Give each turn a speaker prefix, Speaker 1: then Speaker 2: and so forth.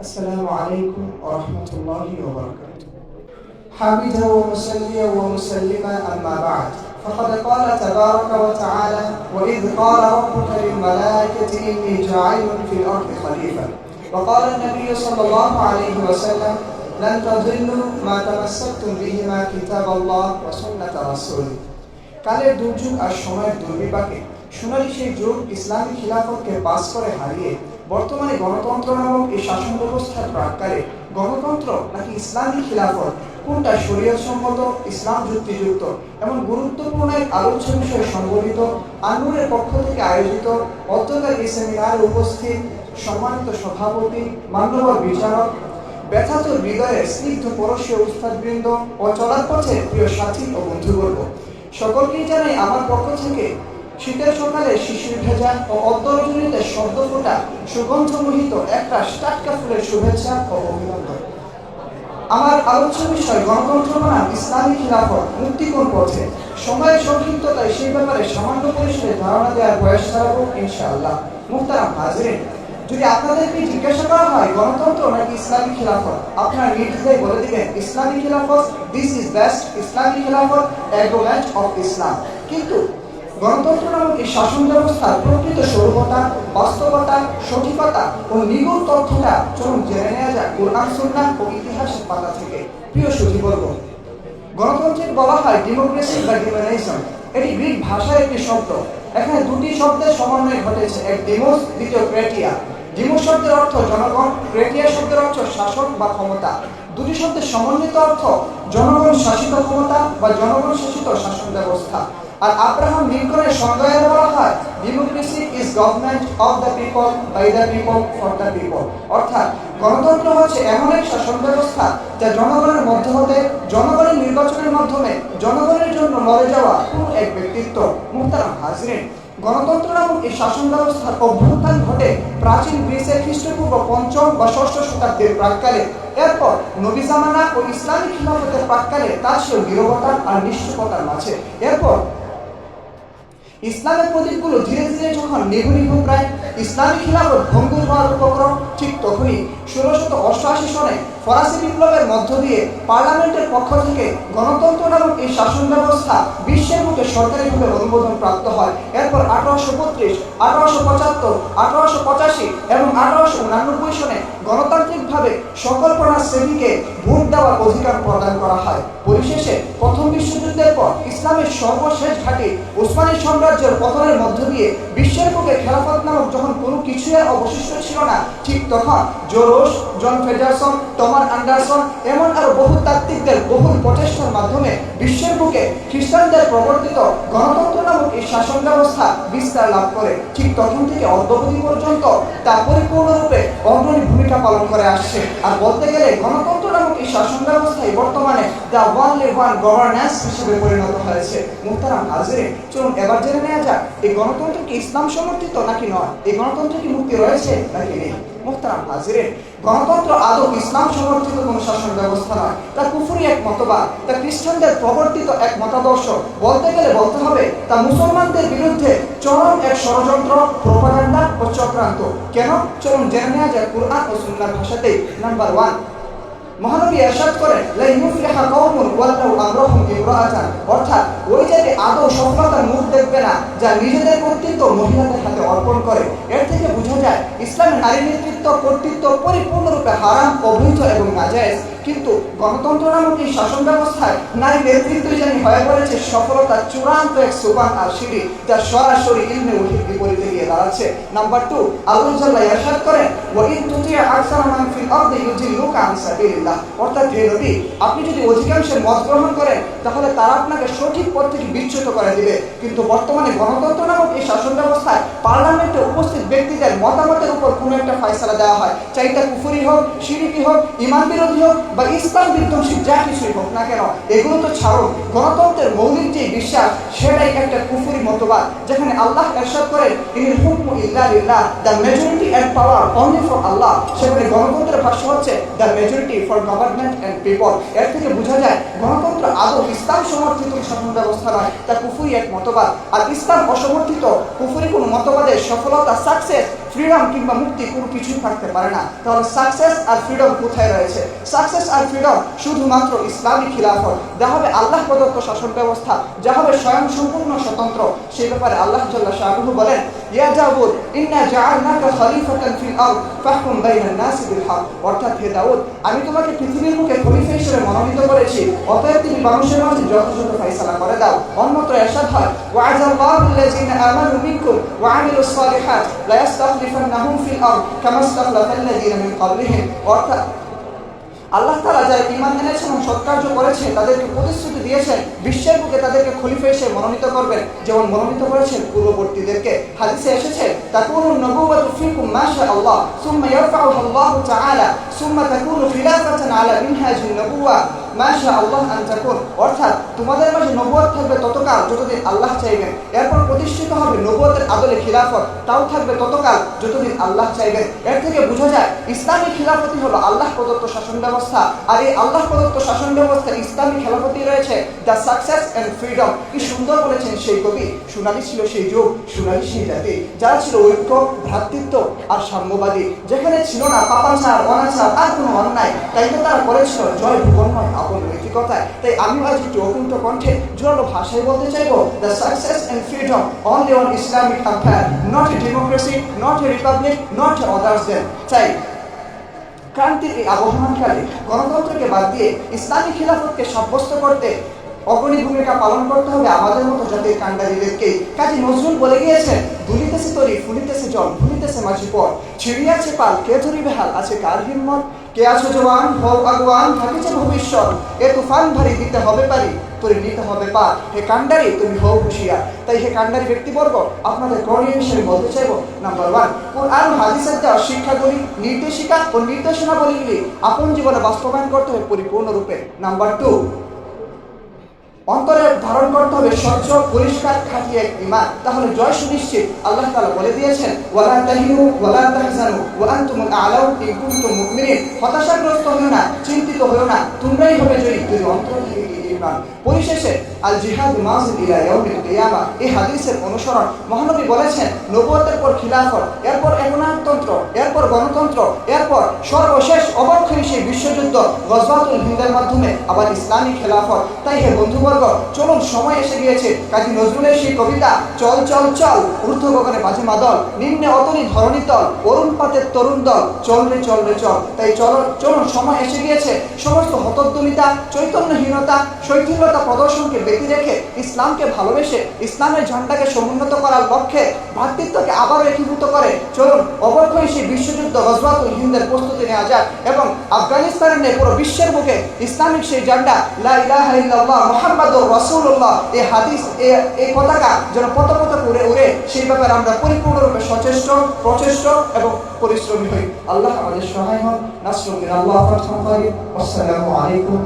Speaker 1: السلام عليكم ورحمة الله وبركاته حامدا ومصليا ومسلما أما بعد فقد قال تبارك وتعالى وإذ قال ربك للملائكة إني جاعل في الأرض خليفة وقال النبي صلى الله عليه وسلم لن تضلوا ما تمسكتم بهما كتاب الله وسنة رسوله কালের দুর্যোগ আর সময়ের দুর্বিপাকে সোনালি সেই যুগ ইসলামী খিলাফতকে পাস করে হারিয়ে বর্তমানে গণতন্ত্র নামক এই শাসন ব্যবস্থার প্রাককালে গণতন্ত্র নাকি ইসলামী খিলাফত? কোনটা সম্মত, ইসলাম যুক্তিযুক্ত? এমন গুরুত্বপূর্ণ এক আলোচ্য বিষয়ে সংগঠিত আনুরের পক্ষ থেকে আয়োজিত অত্যকার এই সেমিনারে উপস্থিত সম্মানিত সভাপতি, মান্যবর বিচারক ব্যথাত হৃদয়ে স্নিগ্ধ পরশীয় উস্তাদবৃন্দ ও চলার পথে প্রিয় সাথী ও বন্ধুবর্গ। সকলকেই জানাই আমার পক্ষ থেকে শীতের সকালে শিশির ভেজা ও অন্তরজনিতে শব্দ ফোটা সুগন্ধমোহিত একটা টাটকা ফুলের শুভেচ্ছা ও অভিনন্দন। আমার আলোচ্য বিষয় গণতন্ত্র ইসলামী খিলাফত মুক্তি কোন পথে? সময়ের সংক্ষিপ্ততায় সেই ব্যাপারে সামান্য পরিসরে ধারণা দেওয়ার বয়স ছাড়াবো ইনশাআল্লাহ। মুক্তারাম হাজরিন, যদি আপনাদেরকে জিজ্ঞাসা করা হয় গণতন্ত্র নাকি ইসলামী খিলাফত, আপনারা নির্দ্বিধায় বলে দিবেন, ইসলামী খিলাফত দিস ইজ বেস্ট ইসলামী খিলাফত অ্যাগ্রোম্যান্ট অফ ইসলাম কিন্তু গণতন্ত্র নামক এই শাসন ব্যবস্থার প্রকৃত স্বরূপতা বাস্তবতা, সঠিকতা ও নিগুণ তথ্যটা জেনে নেওয়া যাক কোরআন, সুন্নাহ ও ইতিহাসের পাতা থেকে। প্রিয় সুধীবর্গ গণতন্ত্রের বলা হয় ডেমোক্রেসি বা এটি গ্রিক ভাষার একটি শব্দ। এখানে দুটি শব্দের সমন্বয় ঘটেছে এক ডেমোস, দ্বিতীয় ক্রেটিয়া। ডেমোস শব্দের অর্থ জনগণ, ক্রেটিয়া শব্দের অর্থ শাসক বা ক্ষমতা। দুটি শব্দের সমন্বিত অর্থ জনগণ শাসিত ক্ষমতা বা জনগণ শাসিত শাসন ব্যবস্থা। আর আব্রাহাম লিঙ্কনের সংজ্ঞায় বলা হয় democracy is government of the people by the people for the people অর্থাৎ, গণতন্ত্র হচ্ছে এমন এক শাসন ব্যবস্থা যা জনগণের মধ্য হতে, জনগণের নির্বাচনের মাধ্যমে জনগণের জন্য লড়ে যাওয়া কোন এক ব্যক্তিত্ব মুহতারাম হাজরিন। গণতন্ত্র নামক এই শাসন ব্যবস্থার অভ্যুত্থান ঘটে প্রাচীন গ্রিসের খ্রিস্টপূর্ব পঞ্চম বা ষষ্ঠ শতাব্দীর প্রাককালে। এরপর নবী জামানা ও ইসলামী খিলাফতের প্রাককালে তার সে নিরবতা আর নিশ্চুপতার মাঝে। এরপর ইসলামের প্রতীকগুলো ধীরে ধীরে যখন নিভু নিভু প্রায় ইসলামী খিলাফত ভঙ্গুর হওয়ার উপক্রম, ঠিক তখনই ষোলোশত অষ্টআশি সনে ফরাসি বিপ্লবের মধ্য দিয়ে পার্লামেন্টের পক্ষ থেকে গণতন্ত্র নামক এই শাসন ব্যবস্থা বুকে সরকারিভাবে অনুমোদন প্রাপ্ত হয়। এরপর আঠারোশো বত্রিশ, আঠারোশো পঁচাত্তর, আঠারোশো পঁচাশি এবং আঠারোশো উনানব্বই সনে গণতান্ত্রিকভাবে সকল প্রণার শ্রেণীকে ভোট দেওয়ার অধিকার প্রদান করা হয়। পরিশেষে প্রথম বিশ্বযুদ্ধের পর ইসলামের সর্বশেষ ঘাটে উসমানী সাম্রাজ্যের পতনের মধ্য দিয়ে বিশ্বের বুকে খেলাফত নামক যখন কোনো কিছুই আর অবশিষ্ট ছিল না, ঠিক তখন জোরোস, জন ফেডারসন, টমার অ্যান্ডারসন এমন আরও বহু তাত্ত্বিকদের বহুল প্রচেষ্টার মাধ্যমে বিশ্বের বুকে খ্রিস্টানদের প্রবর্তিত গণতন্ত্র নামক এই শাসন ব্যবস্থা বিস্তার লাভ করে ঠিক তখন থেকে পর্যন্ত তা পরিপূর্ণরূপে অগ্রণী ভূমিকা পালন করে আসছে। আর বলতে গেলে গণতন্ত্র নামক এই শাসন ব্যবস্থায় বর্তমানে দ্য ওয়ানলি ওয়ান গভর্নেন্স হিসেবে পরিণত হয়েছে। মুহতারাম হাজিরে চলুন এবার জেনে নেওয়া যাক, এই গণতন্ত্র কি ইসলাম সমর্থিত নাকি নয়? এই গণতন্ত্রে কি মুক্তি রয়েছে নাকি নেই? মুহতারাম গণতন্ত্র আদৌ ইসলাম সমর্থিত শাসন ব্যবস্থা নয়। তা কুফুরি এক মতবাদ, তা খ্রিস্টানদের প্রবর্তিত এক মতাদর্শ। বলতে গেলে বলতে হবে, তা মুসলমানদের বিরুদ্ধে চরম এক ষড়যন্ত্র, প্রোপাগান্ডা ও চক্রান্ত। কেন? চলুন জেনে নেওয়া যায় কুরআন ও সুন্নার ভাষাতেই। Number one. মহানবী এরশাদ করেন লা ইউফলিহা কওমুন ওয়ালাউ ইমরাআতান। অর্থাৎ, ওই আদৌ সফলতার মুখ দেখবে না, যা নিজেদের কর্তৃত্ব মহিলাদের হাতে অর্পণ করে। ইসলামের নারী নেতৃত্ব, কর্তৃত্ব পরিপূর্ণরূপে হারাম, অবৈধ এবং নাজায়েজ। কিন্তু গণতন্ত্র নামক এই শাসন ব্যবস্থায় নারী নেতৃত্ব জানি হয়ে পড়েছে সফলতার চূড়ান্ত এক সুবান আর সিঁড়ি, যা সরাসরি ইলমে ওহির বিপরীতে গিয়ে দাঁড়াচ্ছে। নাম্বার টু আল্লাহ ইরশাদ করেন ওয়া ইন তুতিয়া আকসারা মান ফিল আরদি ইউজিল্লুকা আন সাবিলিল্লাহ। অর্থাৎ হে নবী, আপনি যদি অধিকাংশের মত গ্রহণ করেন, তাহলে তারা আপনাকে সঠিক পথ থেকে বিচ্যুত করে দিবে। কিন্তু বর্তমানে গণতন্ত্র নামক এই শাসন ব্যবস্থায় পার্লামেন্টে উপস্থিত মতামতের উপর কোনো একটা ফয়সালা দেওয়া হয়। চাই তা কুফুরি হোক, শিরিকি হোক, ইমান বিরোধী হোক বা ইসলাম বিধ্বংসী, যা কিছুই হোক না কেন, এগুলো তো ছাড়ো গণতন্ত্রের মৌলিক যে বিশ্বাস, সেটাই একটা কুফুরি মতবাদ, যেখানে আল্লাহ এরশাদ করেন, ইনিল হুকমু ইল্লা লিল্লাহ, the majority and power only for আল্লাহ। সেখানে গণতন্ত্রের ভাষ্য হচ্ছে, the majority for government and people. এর থেকে বোঝা যায়, গণতন্ত্র আদৌ ইসলাম সমর্থিত শাসন ব্যবস্থা নয়, তা কুফুরি এক মতবাদ। আর ইসলাম অসমর্থিত কুফুরি কোন মতবাদের সফলতা সাকসেস ফ্রিডম কিংবা মুক্তি কোনো কিছুই থাকতে পারে না। তাহলে সাকসেস আর ফ্রিডম কোথায় রয়েছে? সাকসেস আর ফ্রিডম শুধুমাত্র ইসলামী খিলাফত। যা হবে আল্লাহ প্রদত্ত শাসন ব্যবস্থা, যা হবে স্বয়ং সম্পূর্ণ স্বতন্ত্র। সেই ব্যাপারে আল্লাহ জাল্লাহ শাহরুহ বলেন ইয়া দাউদ, ইন্না জাআলনাকা খলিফাতান ফিল আরদ, ফাহকুম বাইনান নাসি বিল অর্থাৎ হে দাউদ, আমি তোমাকে পৃথিবীর মুখে খলিফা হিসেবে মনোনীত করেছি, অতএব তুমি মানুষের মাঝে যথাযথ ফয়সালা করে দাও। অন্যত্র এরশাদ হয় ওয়া'আদাল্লাহু আল্লাযীনা আমানু মিনকুম ওয়া আমিলুস সালিহাত লা ইস্তাখলিফান্নাহুম ফিল আরদ কামা ইস্তাখলাফাল্লাযীনা মিন ক্বাবলিহিম। অর্থাৎ আল্লাহ তালা যারা ইমান এনেছেন এবং সৎকার্য করেছে তাদেরকে প্রতিশ্রুতি দিয়েছেন, বিশ্বের বুকে তাদেরকে খলিফে এসে মনোনীত করবেন। যেমন মনোনীত করেছেন পূর্ববর্তীদেরকে। হাদিসে এসেছে, তাকুন নবুওয়াতু ফিকুম মা শা আল্লাহ, সুম্মা ইয়ারফাউহু আল্লাহু তাআলা, সুম্মা তাকুনু খিলাফাতান আলা মিনহাজিন নবুওয়া। মা আল্লাহ আনতাকুন অর্থাৎ তোমাদের মাঝে নবুয়ত থাকবে ততকাল যতদিন আল্লাহ চাইবেন। এরপর প্রতিষ্ঠিত হবে নবুয়তের আদলে খিলাফত, তাও থাকবে ততকাল যতদিন আল্লাহ চাইবেন। এর থেকে বোঝা যায়, ইসলামী খিলাফতি হলো আল্লাহ প্রদত্ত শাসন ব্যবস্থা। আর এই আল্লাহ প্রদত্ত শাসন ব্যবস্থা ইসলামী খেলাফতি রয়েছে, দ্য সাকসেস এন্ড ফ্রিডম। কি সুন্দর বলেছেন সেই কবি। সোনালি ছিল সেই যুগ, সোনালি সেই জাতি, যারা ছিল ঐক্য, ভ্রাতৃত্ব আর সাম্যবাদী। যেখানে ছিল না পাপাচার, অনাচার, আর কোনো অন্যায়, তাই তো তারা করেছিল জয় ভুবনময় আপন নৈতিকতায়। তাই আমি আজ একটি অকুণ্ঠ কণ্ঠে জোরালো ভাষায় বলতে চাইব the success and freedom only on Islamic empire not a democracy not a republic not a others then চাই ক্রান্তির এই আবহমানকালে গণতন্ত্রকে বাদ দিয়ে ইসলামী খিলাফতকে সাব্যস্ত করতে অগ্রণী ভূমিকা পালন করতে হবে আমাদের মতো জাতির কাণ্ডারীদেরকে কাজী নজরুল বলে গিয়েছেন দুলিতেছে তরি ফুলিতেছে জল ভুলিতেছে মাঝি পর। ছিড়িয়াছে পাল, কে ধরিবে হাল আছে কার হিম্মত? কে আছো জওয়ান, হও আগুয়ান থাকিছে ভবিষ্যৎ। এ তুফান ভারী, দিতে হবে পারি, তোরে নিতে হবে পার। হে কাণ্ডারি তুমি হও হুশিয়ার। তাই হে কাণ্ডারি ব্যক্তিবর্গ, আপনাদের করণীয় হিসেবে বলতে চাইব নাম্বার ওয়ান কোরআন, হাদিসের দেওয়া শিক্ষাগুলি, নির্দেশিকা ও নির্দেশনাবলীগুলি, আপন জীবনে বাস্তবায়ন করতে হবে পরিপূর্ণরূপে। নাম্বার টু অন্তরে ধারণ করতে হবে স্বচ্ছ, পরিষ্কার, খাঁটি এক ইমান। তাহলে জয় সুনিশ্চিত। আল্লাহ তাআলা বলে দিয়েছেন, ওয়ালা তাহিনু, ওয়ালা তাহজানু, ওয়া আনতুমুল আ'লাউ ইন কুনতুম মুমিনিন। হতাশাগ্রস্ত হও না, চিন্তিত হও না, তোমরাই হবে জয়ী যদি অন্তর ইমান পরিশেষে আল জিহাদ মাজিদ ইলা ইয়াউমিল কিয়ামা। এই হাদিসের অনুসরণ মহানবী বলেছেন নবুয়তের পর খিলাফত, এরপর একনায়কতন্ত্র, এরপর গণতন্ত্র, এরপর সর্বশেষ অবক্ষয়ী সেই বিশ্বযুদ্ধ গজবাতুল হিন্দের মাধ্যমে আবার ইসলামী খেলাফত। তাই হে বন্ধুবর্গ চলুন সময় এসে গিয়েছে। কাজী নজরুলের সেই কবিতা, চল চল চল, ঊর্ধ্ব গগনে বাজে মাদল, নিম্নে অতনি ধরণী তল, অরুণ পাতের তরুণ দল, চল রে চল রে, চল। তাই চল, চলুন সময় এসে গিয়েছে। সমস্ত হতদ্দমিতা চৈতন্যহীনতা শৈথিল্যতা প্রদর্শনকে ব্যতি রেখে ইসলামকে ভালোবেসে ইসলামের ঝান্ডাকে সমুন্নত করার লক্ষ্যে ভ্রাতৃত্বকে আবারও একীভূত করে। চলুন, অবক্ষয়ী সেই বিশ্বযুদ্ধ গজবাতুল হিন্দের প্রস্তুতি নেওয়া যাক এবং আফগানিস্তানের পুরো বিশ্বের মুখে ইসলামিক সেই ঝান্ডা, লা ইলাহা ইল্লাল্লাহ মুহাম্মাদুর রসুল্লাহ এই হাদিস, এই পতাকা যেন পত পত করে উড়ে, সেই ব্যাপারে আমরা পরিপূর্ণরূপে সচেষ্ট, প্রচেষ্ট এবং পরিশ্রমী হই। আল্লাহ আমাদের সহায় হন নাসরুল আল্লাহ আসসালামু আলাইকুম